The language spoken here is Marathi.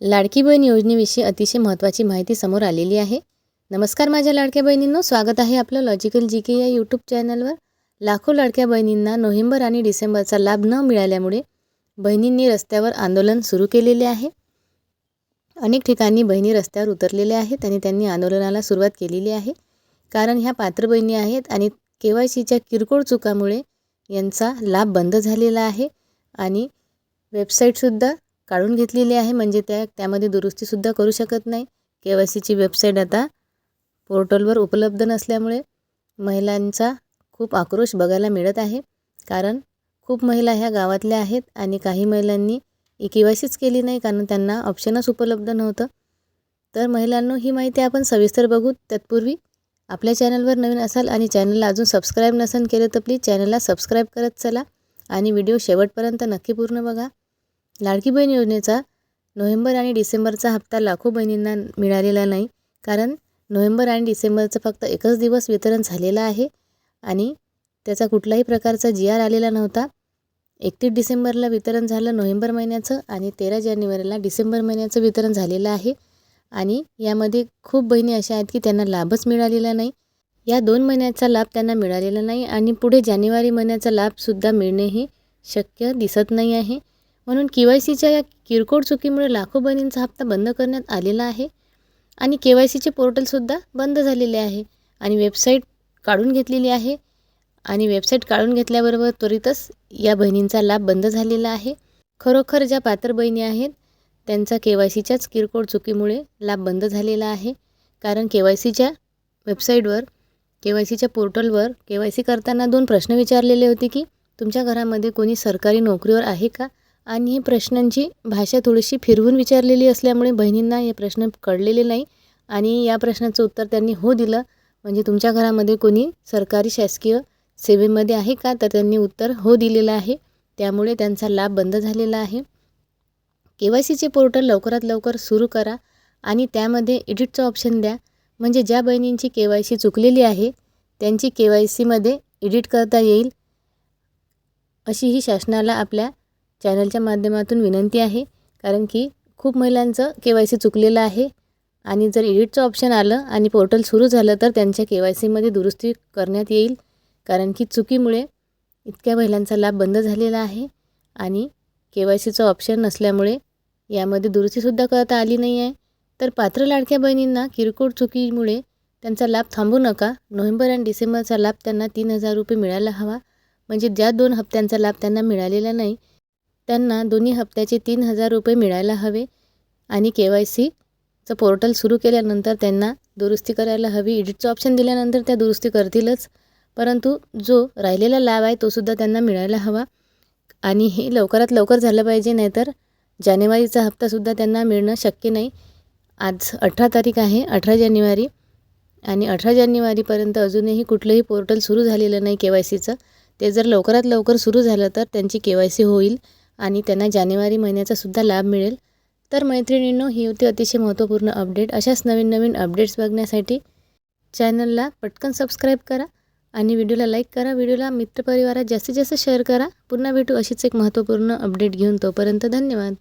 लाडकी बहीण योजनेविषयी अतिशय महत्त्वाची माहिती समोर आलेली आहे. नमस्कार माझ्या लाडक्या बहिणींनो स्वागत आहे आपलं लॉजिकल जी के या यूट्यूब चॅनलवर लाखो लाडक्या बहिणींना नोव्हेंबर आणि डिसेंबरचा लाभ न मिळाल्यामुळे बहिणींनी रस्त्यावर आंदोलन सुरू केलेले आहे. अनेक ठिकाणी बहिणी रस्त्यावर उतरलेल्या आहेत आणि त्यांनी आंदोलनाला सुरुवात केलेली आहे. कारण ह्या पात्र बहिणी आहेत आणि के वाय सीच्या किरकोळ चुकामुळे यांचा लाभ बंद झालेला आहे. आणि वेबसाईटसुद्धा काढून घेतलेली आहे. म्हणजे त्या त्यामध्ये दुरुस्तीसुद्धा करू शकत नाही. के वाय सीची वेबसाईट आता पोर्टलवर उपलब्ध नसल्यामुळे महिलांचा खूप आक्रोश बघायला मिळत आहे. कारण खूप महिला ह्या गावातल्या आहेत आणि काही महिलांनी ई के वाय सीच केली नाही कारण त्यांना ऑप्शनच उपलब्ध नव्हतं. तर महिलांनो ही माहिती आपण सविस्तर बघू तत्पूर्वी आपल्या चॅनलवर नवीन असाल आणि चॅनलला अजून सबस्क्राईब नसेल केलं तर प्लीज चॅनलला सबस्क्राईब करत चला आणि व्हिडिओ शेवटपर्यंत नक्की पूर्ण बघा. लाडकी बहीण योजनेचा नोव्हेंबर आणि डिसेंबरचा हप्ता लाखो बहिणींना मिळालेला नाही कारण नोव्हेंबर आणि डिसेंबरचं फक्त एकच दिवस वितरण झालेलं आहे आणि त्याचा कुठलाही प्रकारचा जी आर आलेला नव्हता. एकतीस डिसेंबरला वितरण झालं नोव्हेंबर महिन्याचं आणि तेरा जानेवारीला डिसेंबर महिन्याचं वितरण झालेलं आहे आणि यामध्ये खूप बहिणी अशा आहेत की त्यांना लाभच मिळालेला नाही. या दोन महिन्याचा लाभ त्यांना मिळालेला नाही आणि पुढे जानेवारी महिन्याचा लाभसुद्धा मिळणे हे शक्य दिसत नाही आहे. म्हणून के वाय सीच्या या किरकोळ चुकीमुळे लाखो बहिणींचा हप्ता बंद करण्यात आलेला आहे आणि के वाय सीचे पोर्टलसुद्धा बंद झालेले आहे आणि वेबसाईट काढून घेतलेली आहे आणि वेबसाईट काढून घेतल्याबरोबर त्वरितच या बहिणींचा लाभ बंद झालेला आहे. खरोखर ज्या पात्र बहिणी आहेत त्यांचा के वाय सीच्याच किरकोळ चुकीमुळे लाभ बंद झालेला आहे. कारण के वाय सीच्या वेबसाईटवर के वाय सीच्या पोर्टलवर के वाय सी करताना दोन प्रश्न विचारलेले होते की तुमच्या घरामध्ये कोणी सरकारी नोकरीवर आहे का? आणि ही प्रश्नांची भाषा थोडीशी फिरवून विचारलेली असल्यामुळे बहिणींना हे प्रश्न कळलेले नाही. आणि या प्रश्नाचं उत्तर त्यांनी हो दिलं. म्हणजे तुमच्या घरामध्ये कोणी सरकारी शासकीय सेवेमध्ये आहे का? तर त्यांनी उत्तर हो दिलेलं आहे. त्यामुळे त्यांचा लाभ बंद झालेला आहे. के वाय सीचे पोर्टल लवकरात लवकर सुरू करा आणि त्यामध्ये एडिटचं ऑप्शन द्या. म्हणजे ज्या बहिणींची के वाय सी चुकलेली आहे त्यांची के वाय सीमध्ये एडिट करता येईल अशी ही शासनाला आपल्या चॅनलच्या माध्यमातून विनंती आहे कारण की खूप महिलांचं के वाय सी चुकलेलं आहे आणि जर एडिटचं ऑप्शन आलं आणि पोर्टल सुरू झालं तर त्यांच्या के वाय सीमध्ये दुरुस्ती करण्यात येईल कारण की चुकीमुळे इतक्या महिलांचा लाभ बंद झालेला आहे आणि के वाय सीचं ऑप्शन नसल्यामुळे यामध्ये दुरुस्तीसुद्धा करता आली नाही आहे. तर पात्र लाडक्या बहिणींना किरकोळ चुकीमुळे त्यांचा लाभ थांबू नका. नोव्हेंबर आणि डिसेंबरचा लाभ त्यांना तीन हजार रुपये मिळायला हवा. म्हणजे ज्या दोन हप्त्यांचा लाभ त्यांना मिळालेला नाही त्यांना दोन्ही हप्त्याचे तीन हजार रुपये मिळायला हवे आणि के वाय सीचं पोर्टल सुरू केल्यानंतर त्यांना दुरुस्ती करायला हवी. एडिटचं ऑप्शन दिल्यानंतर त्या दुरुस्ती करतीलच परंतु जो राहिलेला लाभ आहे तोसुद्धा त्यांना मिळायला हवा आणि हे लवकरात लवकर झालं पाहिजे नाहीतर जानेवारीचा हप्तासुद्धा त्यांना मिळणं शक्य नाही. आज अठरा तारीख आहे अठरा जानेवारी आणि अठरा जानेवारीपर्यंत अजूनही कुठलंही पोर्टल सुरू झालेलं नाही के वाय सीचं ते जर लवकरात लवकर सुरू झालं तर त्यांची के वाय सी होईल. आणि त्यांना जानेवारी महिन्याचासुद्धा लाभ मिळेल. तर मैत्रिणींनो ही होती अतिशय महत्त्वपूर्ण अपडेट. अशाच नवीन नवीन अपडेट्स बघण्यासाठी चॅनलला पटकन सबस्क्राईब करा आणि व्हिडिओला लाईक करा. व्हिडिओला मित्रपरिवारात जास्तीत जास्त शेअर करा. पुन्हा भेटू अशीच एक महत्त्वपूर्ण अपडेट घेऊन तोपर्यंत धन्यवाद.